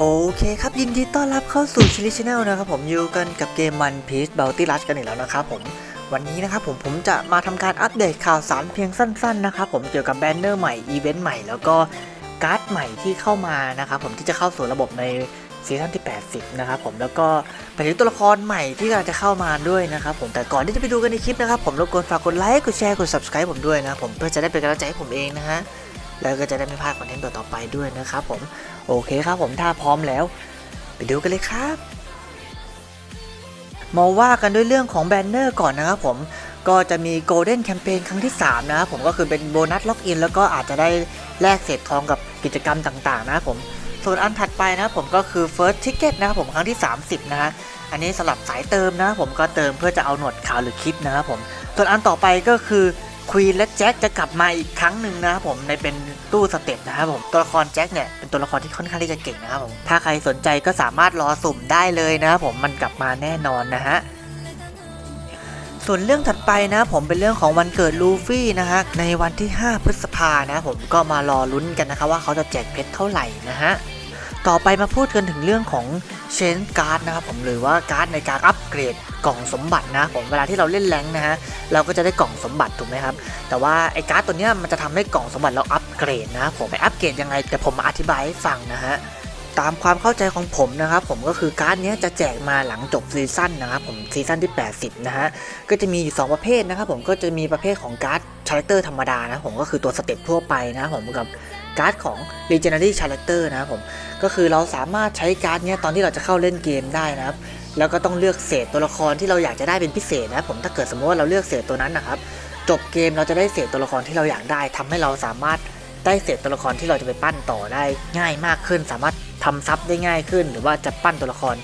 โอเคครับ ยินดีต้อนรับเข้าสู่ชิลิชแนลนะครับผมอยู่กันกับเกมมันพีซเบลตี้รัชกันอีกแล้วนะครับผมวันนี้นะครับผมผมจะมาทำการอัปเดตข่าวสารเพียงสั้นๆนะครับผมเกี่ยวกับแบนเนอร์ใหม่ อีเวนต์ใหม่แล้วก็การ์ดใหม่ที่เข้ามานะครับผมที่จะเข้าสู่ระบบในซีซั่นที่ 80 นะครับผมแล้วก็ไปถึงตัวละครใหม่ที่กำลังจะเข้ามาด้วยนะครับผมแต่ก่อนที่จะไปดูกันในคลิปนะครับผมรบกวนฝากกดไลค์กดแชร์กด subscribe ผมด้วยนะผมเพื่อจะได้เป็นกำลังใจให้ผมเองนะฮะแล้วก็จะได้ไม่พลาดคอนเทนต์ต่อๆไปด้วยนะครับผม โอเคครับผมถ้าพร้อมแล้ว ไปดูกันเลยครับ มาว่ากันด้วยเรื่องของแบนเนอร์ก่อนนะครับผมก็จะมีโกลเด้นแคมเปญครั้งที่ 3 นะครับผมก็คือเป็นโบนัสล็อกอินแล้วก็อาจจะได้แลกเศษทองกับกิจกรรมต่างๆ นะครับผมส่วนอันถัดไปนะครับผมก็คือ First Ticket นะครับผมครั้งที่ 30 นะฮะอันนี้สำหรับสายเติมนะครับผมก็เติมเพื่อจะเอาหนวดขาวหรือคลิปนะครับผมส่วนอันต่อไปก็คือ ควีนและแจ็คจะกลับมาอีกครั้งหนึ่งนะครับผมในเป็นตู้สเต็ปนะครับผมตัวละครแจ็คเนี่ยเป็นตัวละครที่ค่อนข้างที่จะเก่งนะครับผมถ้าใครสนใจก็สามารถรอสุ่มได้เลยนะครับผมมันกลับมาแน่นอนนะฮะส่วนเรื่องถัดไปนะผมเป็นเรื่องของวันเกิดลูฟี่นะฮะในวันที่ 5 พฤษภานะผมก็มารอลุ้นกันนะครับว่าเขาจะแจกเพชรเท่าไหร่นะฮะ ต่อไปมาพูดกันถึงเรื่องของเชนการ์ดนะครับผมหรือว่าการ์ดในการอัปเกรดกล่องสมบัตินะผมเวลาที่เราเล่นแรงนะฮะเราก็จะได้กล่องสมบัติถูกไหมครับแต่ว่าไอ้การ์ดตัวเนี้ยมันจะทำให้กล่องสมบัติเราอัปเกรดนะผมไปอัปเกรดยังไงแต่ผมมาอธิบายให้ฟังนะฮะตามความเข้าใจของผมนะครับผมก็คือการ์ดเนี้ยจะแจกมาหลังจบซีซั่นนะครับผมซีซั่นที่ 80 นะฮะก็จะมีอยู่สองประเภทนะครับผมก็จะมีประเภทของการ์ดชาร์เตอร์ธรรมดานะผมก็คือตัวสเต็ปทั่วไปนะผมกับ การ์ดของ Legendary Character นะครับผมก็คือเราสามารถใช้การ์ดเนี้ยตอนที่เราจะเข้าเล่นเกมได้นะครับ แล้วก็ต้องเลือกเศษตัวละครที่เราอยากจะได้เป็นพิเศษนะผมถ้าเกิดสมมติว่าเราเลือกเศษตัวนั้นนะครับจบเกมเราจะได้เศษตัวละครที่เราอยากได้ทำให้เราสามารถได้เศษตัวละครที่เราจะไปปั้นต่อได้ง่ายมากขึ้น สามารถทำซับได้ง่ายขึ้น หรือว่าจะปั้นตัวละคร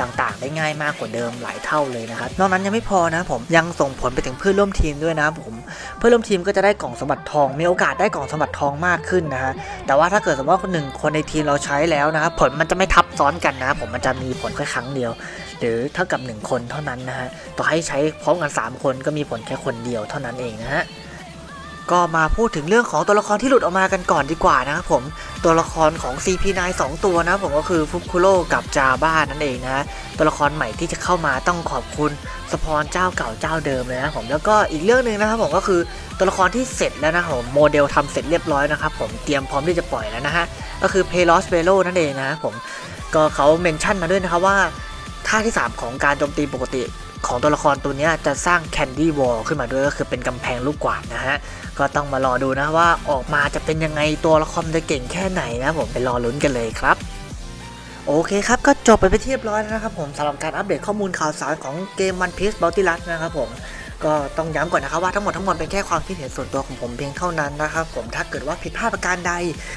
ต่างๆ ได้ง่ายมากกว่าเดิมหลายเท่าเลยนะครับนอกนั้นยังไม่พอนะผมยังส่งผลไปถึงเพื่อนร่วมทีมด้วยนะผมเพื่อนร่วมทีมก็จะได้กล่องสมบัติทอง มีโอกาสได้กล่องสมบัติทองมากขึ้นนะฮะแต่ว่าถ้าเกิดสมมติว่าคนหนึ่งคนในทีมเราใช้แล้วนะครับผลมันจะไม่ทับซ้อนกันนะ ผมมันจะมีผลแค่ครั้งเดียว หรือเท่ากับ 1 คนเท่านั้นนะฮะต่อให้ใช้พร้อมกัน 3 คนก็มีผลแค่คนเดียวเท่านั้นเองนะฮะ ก็มาพูดถึงเรื่องของตัวละครที่หลุดออกมากันก่อนดีกว่านะครับผมตัวละครของ CP9 2 ตัวนะผมก็คือฟุคุโร่กับจาบ้านั่นเองนะตัวละครใหม่ที่จะเข้ามาต้องขอบคุณสปอนเจ้าเก่าเจ้าเดิมเลยนะผมแล้วก็อีกเรื่องหนึ่งนะครับผมก็คือตัวละครที่เสร็จแล้วนะผมโมเดลทำเสร็จเรียบร้อยนะครับผมเตรียมพร้อมที่จะปล่อยแล้วนะฮะก็คือ p e l o s v e l o นั่นเองนะผมก็เขาเมนชั่นมาด้วยนะครับว่าท่าที่ 3 ของการโจมตีปกติ ของตัวละครตัวนี้จะสร้าง Candy Wall ขึ้นมาด้วยก็คือเป็นกำแพงลูกกวาดนะฮะ ก็ต้องมารอดูนะว่าออกมาจะเป็นยังไงตัวละครจะเก่งแค่ไหนนะผมไปรอลุ้นกันเลยครับโอเคครับ ก็จบไปเป็นที่เรียบร้อยแล้วนะครับผมสำหรับการอัปเดตข้อมูลข่าวสารของเกม One Piece Bounty Rush นะครับผมก็ต้องย้ำก่อนนะครับว่าทั้งหมดทั้งมวลเป็นแค่ความคิดเห็นส่วนตัวของผมเพียงเท่านั้นนะครับผมถ้าเกิดว่าผิดพลาดประการใด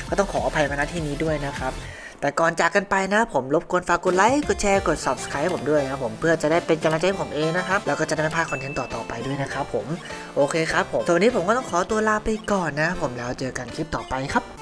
ก็ต้องขออภัยมาณที่นี้ด้วยนะครับ แต่ก่อนจากกันไปนะผมรบกวนฝากกดไลค์กดแชร์กด subscribe ให้ผมด้วยนะผมเพื่อจะได้เป็นกำลังใจให้ผมเองนะครับแล้วก็จะได้ไม่พลาดคอนเทนต์ต่อๆไปด้วยนะครับผมโอเคครับผมส่วนนี้ผมก็ต้องขอตัวลาไปก่อนนะ ผมแล้วเจอกันคลิปต่อไปครับ